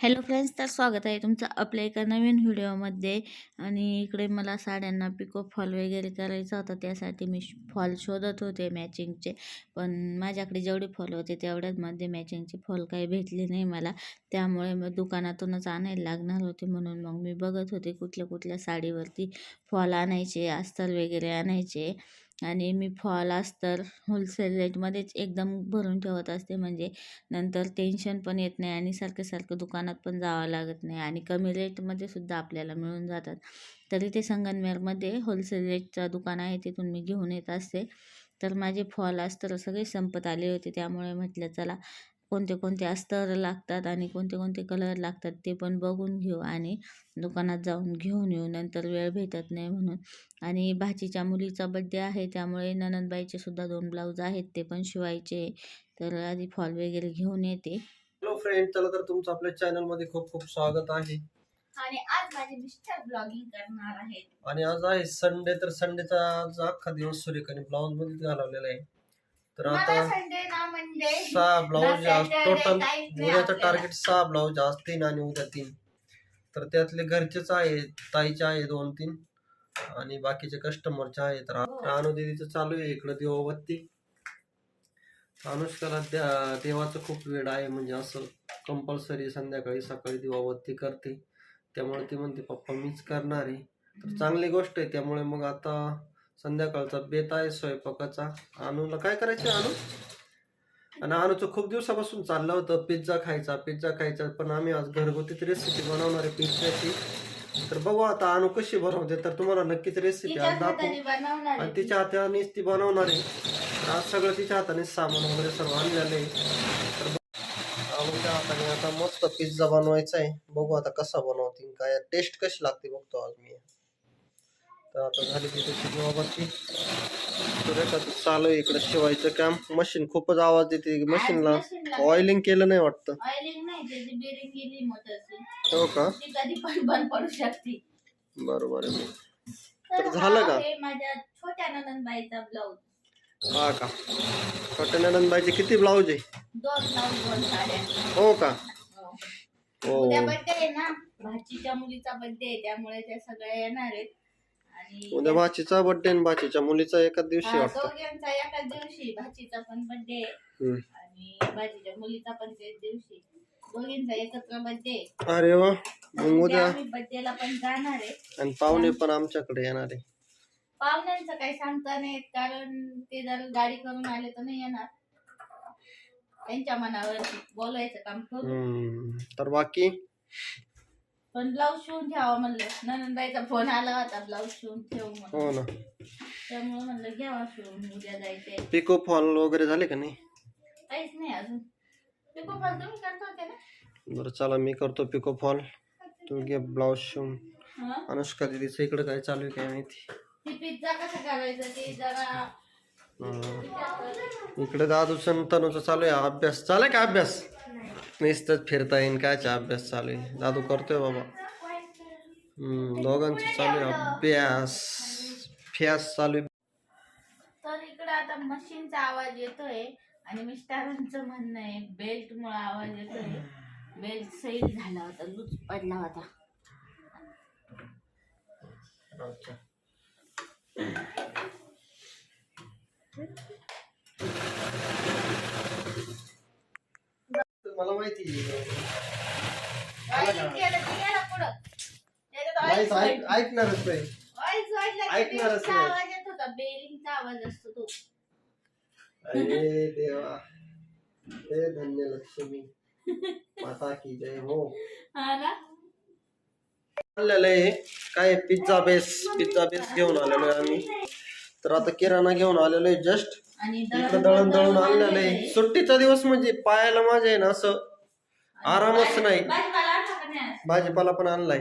Hello friends तर स्वागत आहे तुमचं आपल्या एका नवीन व्हिडिओमध्ये आणि इकडे मला साड्यांना पिको फॉल वगैरे करायचा होता त्यासाठी मी फॉल शोधत होते मॅचिंगचे पण माझ्याकडे जेवढे फॉल होते तेवढ्याचमध्ये मॅचिंगचे फॉल काही भेटले नाही मला. त्यामुळे मग दुकानातूनच आणायला लागणार होते म्हणून मग मी बघत होते कुठल्या कुठल्या साडीवरती फॉल आणायचे अस्तर वगैरे आणायचे. आणि मी फॉल तर होलसेल रेटमध्येच एकदम भरून ठेवत असते. म्हणजे नंतर टेन्शन पण येत नाही आणि सारखं सारखं दुकानात पण जावं लागत नाही आणि कमी रेटमध्ये सुद्धा आपल्याला मिळून जातात. तरी ते संगमनेरमध्ये होलसेल रेटचं दुकान आहे तिथून मी घेऊन येत असते. तर माझे फॉल तर सगळे संपत आले होते त्यामुळे म्हटलं चला कोणते कोणते अस्तर लागतात आणि कोणते कोणते कलर लागतात ते पण बघून घेऊ आणि दुकानात जाऊन घेऊन येऊ. नंतर वेळ भेटत नाही म्हणून. आणि भाचीच्या मुलीचा बड्डे आहे त्यामुळे ननंदबाईचे सुद्धा दोन ब्लाऊज आहेत ते पण शिवायचे. तर आधी फॉल वगैरे घेऊन येते. हॅलो फ्रेंड चला तर तुमचं आपल्या चॅनलमध्ये खूप खूप स्वागत आहे. आणि आज माझे मिस्टर ब्लॉगिंग करणार आहेत. आणि आज आहे संडे तर संडेचा आज अख्खा दिवस सुरेखाने ब्लाऊजमध्ये घालवलेला आहे. तर आता सहा ब्लाऊज टोटल उद्याचं. टार्गेट सहा ब्लाऊज आज तीन आणि उद्या तीन. तर त्यातले घरचेच आहे ताईचे आहे दोन तीन. आणि बाकीचे कस्टमरचे आहे तर रानू दिदीचं चालू आहे इकडं दिवाबत्ती अनुष्काला त्या देवाचं खूप वेळ आहे म्हणजे असं कंपल्सरी संध्याकाळी सकाळी दिवाबत्ती करते. त्यामुळे ती म्हणते पप्पा मीच करणार आहे. तर चांगली गोष्ट आहे त्यामुळे मग आता संध्याकाळचा बेत आहे स्वयंपाकाचा. अनुला काय करायचं अनु आणि अनुचं खूप दिवसापासून चाललं होतं पिझ्झा खायचा पिझ्झा खायचा पण आम्ही आज घरगुतीच रेसिपी बनवणार आहे पिझ्झाची तर बघू आता अनु कशी बनवते तर तुम्हाला नक्कीच रेसिपी आज दाखवू. आणि तिच्या हातानेच ती बनवणार आहे. आज सगळं तिच्या हातानेच सामान वगैरे सर्व आणलेलं आहे. तर अनुच्या हाताने आता मस्त पिझ्झा बनवायचा आहे. बघू आता कसा बनवतील काय टेस्ट कशी लागते बघतो आज मी. तर आता झाली तिथे शिजवाबाची सुरेखा चालू इकडे शिवायचं काम. मशीन खूपच आवाज देते. मशीनला ऑइलिंग केलं नाही वाटतं. ऑइलिंग नाही त्याची बेरिंग गेली मोटरची हो का? ती कधी पण बंद पडू शकते. बरोबर आहे. तर तर झालं हा का? आहे माझ्या छोट्या नंदनबाईचा ब्लाऊज. हा का? छोट्या नंदबाईचे किती ब्लाऊज आहे? दोन ब्लाऊज दोन साड्या. हो का? हो. हो. उद्या बर्थडे आहे ना? भाचीच्या मुलीचा बर्थडे आहे त्यामुळे त्या सगळ्या येणार आहेत. उद्या भाचीचा बर्थडे आणि भाचीच्या मुलीचा एकाच दिवशी हा, वाटतं. दोघांचा एकाच दिवशी भाचीचा पण बर्थडे हम्म. आणि मुलीचा पण त्याच दिवशी. दोघींचा एकत्र बर्थडे अरे वा. मग उद्या आम्ही बर्थडेला पण जाणार आहे. आणि पाहुणे पण आमच्याकडे येणार आहे. पाहुण्यांचं काही सांगता नाही येत, कारण ते जर गाडी करून आले तर नाही येणार. त्यांच्या मनावर बोलवायचं काम करू. हम्म. तर बाकी? पण ब्लाऊज शिवून ठेवा म्हणलं. ननंदबाईचा फोन आला होता ब्लाऊज शिवून ठेव म्हणून. हो ना. त्यामुळे म्हणलं घ्यावा शिवून उद्या जायचंय. पिको फॉल वगैरे झाले का नाही? काहीच नाही अजून. ते पण तुम्ही करता होते ना? बरं चला मी करतो पिको फॉल तू घे ब्लाऊज शिवून. हा? अनुष्का दिदीचं इकडे काय चालू आहे काय माहिती? ती पिझ्झा कसा करायचा ते जरा. इकडे दादूचं तनुचं चालू आहे अभ्यास. चालू का अभ्यास? नुसतंच फिरता येईन कायचा अभ्यास चालू आहे दादू करतोय बाबा। हम्म, दोघांचं चालू आहे अभ्यास फ्यास चालू आहे तर इकडे आता मशीनचा आवाज येतोय आणि मिस्टरांचं म्हणणं आहे बेल्ट मुळे आवाज येतोय. बेल्ट सैल झाला होता लूज पडला होता अच्छा मला माहिती आहे. Oiling केलं की गेलं पुढं. त्याच्यात oil माहित- ऐक- ऐकणारच नाही. ऐकणारच नाही. आवाज येत होता बेरिंगचा आवाज असतो तो. अरे देवा. हे धन्य लक्ष्मी. माता की जय हो. आणलेलं आहे. काय पिझ्झा बेस पिझ्झा बेस घेऊन आलेलो आहे आम्ही. तर आता किराणा घेऊन आलेलो आहे जस्ट इकडे दळण दळून आणलेलं आहे. सुट्टीचा दिवस म्हणजे पायाला माझ्या आहे ना असं आरामच नाही. भाजीपाला आणला का नाही आज? भाजीपाला पण आणलाय.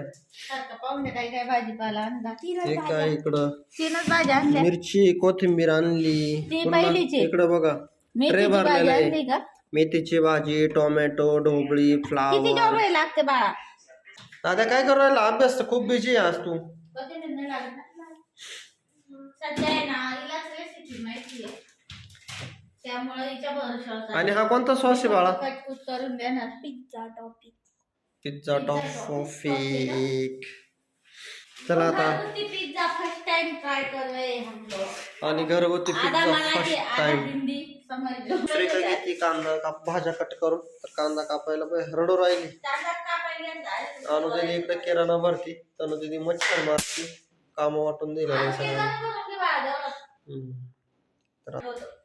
सारखं पाहुणे काय काय भाजीपाला आणला? हे काय इकडं? तीनच भाज्या आणल्या. मिरची कोथिंबीर आणली. ती पुन्हा पहिलीची. इकडं बघा. मेथीची भाजी भरलेला आहे. आणली का? मेथीची भाजी टोमॅटो ढोबळी किती फ्लावर लागते बाळा? आता काय करू राहिला? अभ्यास तर खूप बिझी आहे आज तू. कोथिंबीर नाही लागत ना? सध्या आहे ना रेसिपी माहिती आहे. त्यामुळे हिच्या भरोशावर आणि हा कोणता सॉस आहे बाळा? कटकुट करून देणार पिझ्झा टॉपिक पिझ्झा टॉफिक चला आता. पिझ्झा फर्स्ट टाइम ट्राय हम लोग आणि घरगुती आधा पिझ्झा फर्स्ट आधा टाइम हिंदी समजलो. श्रीका घेतली कांदा काप भाज्या कट करून. तर कांदा कापायला पाहिजे रडू राहिली. जायचं. अनुदिनी इकडे किराणा भरती. तनुदिनी मच्छर मारती. काम वाटून दिलं नाही सगळ्यांना. हम्म. तर.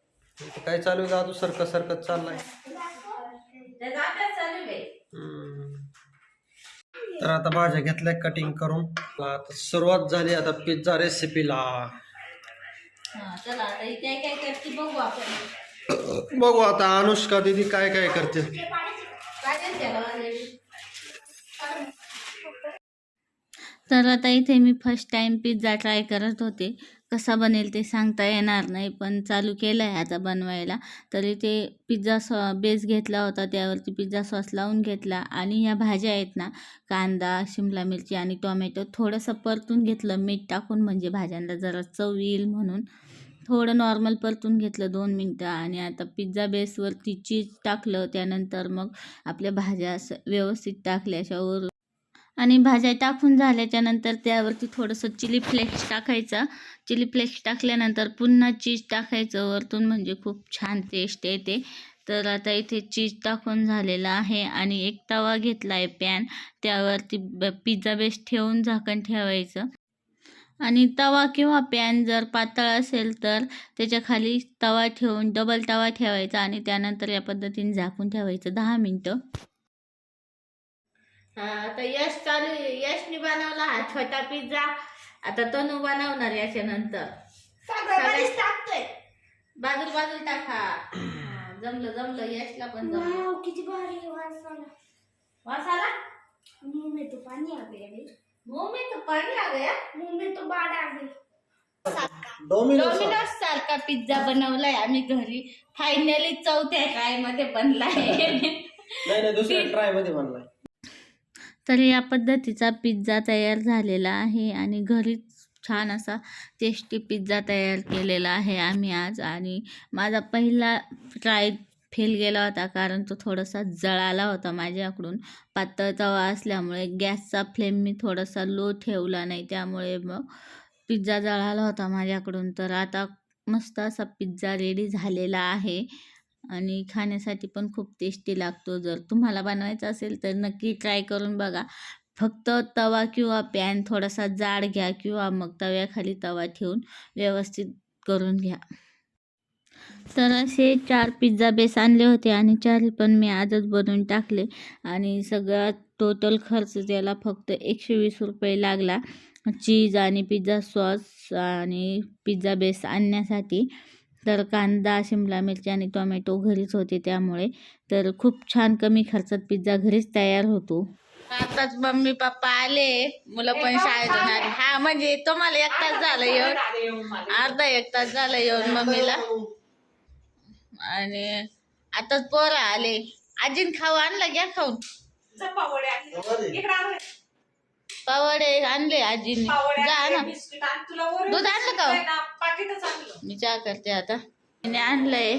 काय चालू आहे दादू? सरकत सरकत चाललाय. तर आता भाज्या घेतल्या कटिंग करून. आता सुरुवात झाली आता पिझ्झा रेसिपीला चला आता काय काय करते बघू आपण. बघू आता अनुष्का दिदी काय काय करते. तर आता इथे मी फर्स्ट टाइम पिझ्झा ट्राय करत होते. कसा बनेल ते सांगता येणार नाही पण चालू केलं आहे आता बनवायला. तर इथे पिझ्झा सॉ बेस घेतला होता त्यावरती पिझ्झा सॉस लावून घेतला. आणि ह्या भाज्या आहेत ना कांदा शिमला मिरची आणि टोमॅटो थोडंसं परतून घेतलं. मीठ टाकून म्हणजे भाज्यांना जरा चव येईल म्हणून. थोडं नॉर्मल परतून घेतलं दोन मिनटं. आणि आता पिझ्झा बेसवरती चीज टाकलं. त्यानंतर मग आपल्या भाज्या असं व्यवस्थित टाकल्या. अशावर आणि भाज्या टाकून झाल्याच्यानंतर त्यावरती थोडंसं चिली फ्लेक्स टाकायचं. चिली फ्लेक्स टाकल्यानंतर पुन्हा चीज टाकायचं वरतून म्हणजे खूप छान टेस्ट येते. तर आता इथे चीज टाकून झालेला आहे आणि एक तवा घेतला आहे पॅन त्यावरती पिझ्झा बेस ठेवून झाकण ठेवायचं. आणि तवा किंवा पॅन जर पातळ असेल तर त्याच्याखाली तवा ठेवून डबल तवा ठेवायचा आणि त्यानंतर या पद्धतीने झाकून ठेवायचं दहा मिनटं. आता यश चालू. यशने बनवला हा छोटा पिझ्झा आता तनू बनवणार याच्या नंतर टाकतोय. बाजूला बाजूला टाका हा, जमलं जमलं. यशला पण जमलं. वाव किती भारी वास आला वास आला मुंह में तो पानी आ गया रे. मुंह में तो पाणी आ गया मुंह में तो बाढ़ आ गई डोमिनोज डोमिनोज सारखा पिझ्झा बनवलाय आम्ही घरी. फायनली चौथ्या ट्रायमध्ये बनलाय. नाही नाही दुसऱ्या ट्रायमध्ये बनलाय. तर या पद्धतीचा पिझ्झा तयार झालेला आहे आणि घरीच छान असा टेस्टी पिझ्झा तयार केलेला आहे आम्ही आज. आणि माझा पहिला ट्राय फेल गेला होता कारण तो थोडासा जळाला होता माझ्याकडून. पातळ तवा असल्यामुळे गॅसचा फ्लेम मी थोडासा लो ठेवला नाही त्यामुळे मग पिझ्झा जळाला होता माझ्याकडून. तर आता मस्त असा पिझ्झा रेडी झालेला आहे. आणि खाण्यासाठी पण खूप टेस्टी लागतो. जर तुम्हाला बनवायचा असेल तर नक्की ट्राय करून बघा. फक्त तवा किंवा पॅन थोडासा जाड घ्या किंवा मग तव्याखाली तवा ठेवून व्यवस्थित करून घ्या. तर असे चार पिझ्झा बेस आणले होते आणि चार पण मी आजच बनवून टाकले. आणि सगळा टोटल खर्च त्याला फक्त एकशे वीस रुपये लागला. चीज आणि पिझ्झा सॉस आणि पिझ्झा बेस आणण्यासाठी. तर कांदा शिमला मिरची आणि टोमॅटो घरीच होते त्यामुळे. तर खूप छान कमी खर्चात पिझ्झा घरीच तयार होतो. आताच मम्मी पप्पा आले. मुलं पण शाळेतून आले. हा म्हणजे तुम्हाला एक तास झालं येऊन. अर्धा एक तास झाला येऊन मम्मीला. आणि आताच पोरं आले. आजीन खाऊ आणलं घ्या खाऊन. पावडे आणले आजीने. जा ना. दूध आणलं का हो? मी चहा करते आता. तिने आणलंय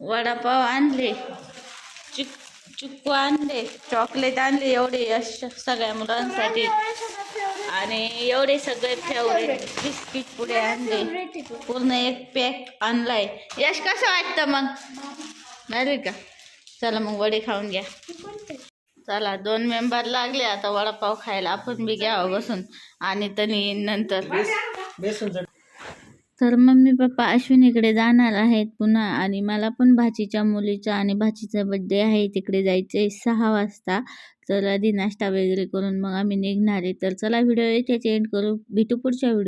वडापाव आणले. चिक चिक्कू आणले. चॉकलेट आणले एवढे सगळ्या मुलांसाठी. आणि एवढे सगळे फेवरेट बिस्किट पुढे आणले. पूर्ण एक पॅक आणलाय. यश कसं वाटतं मग? भारी का? चला मग वडे खाऊन घ्या. चला दोन मेंबर लागले आता वडापाव खायला. आपण बी घ्यावं बसून. आणि तनी नंतर. तर मम्मी पप्पा अश्विनीकडे जाणार आहेत पुन्हा आणि मला पण भाचीच्या मुलीचा आणि भाचीचा बड्डे आहे. तिकडे जायचं आहे सहा वाजता. तर आधी नाश्ता वगैरे करून मग आम्ही निघणार आहे. तर चला व्हिडिओ येथे एंड करू. भेटू पुढच्या व्हिडिओ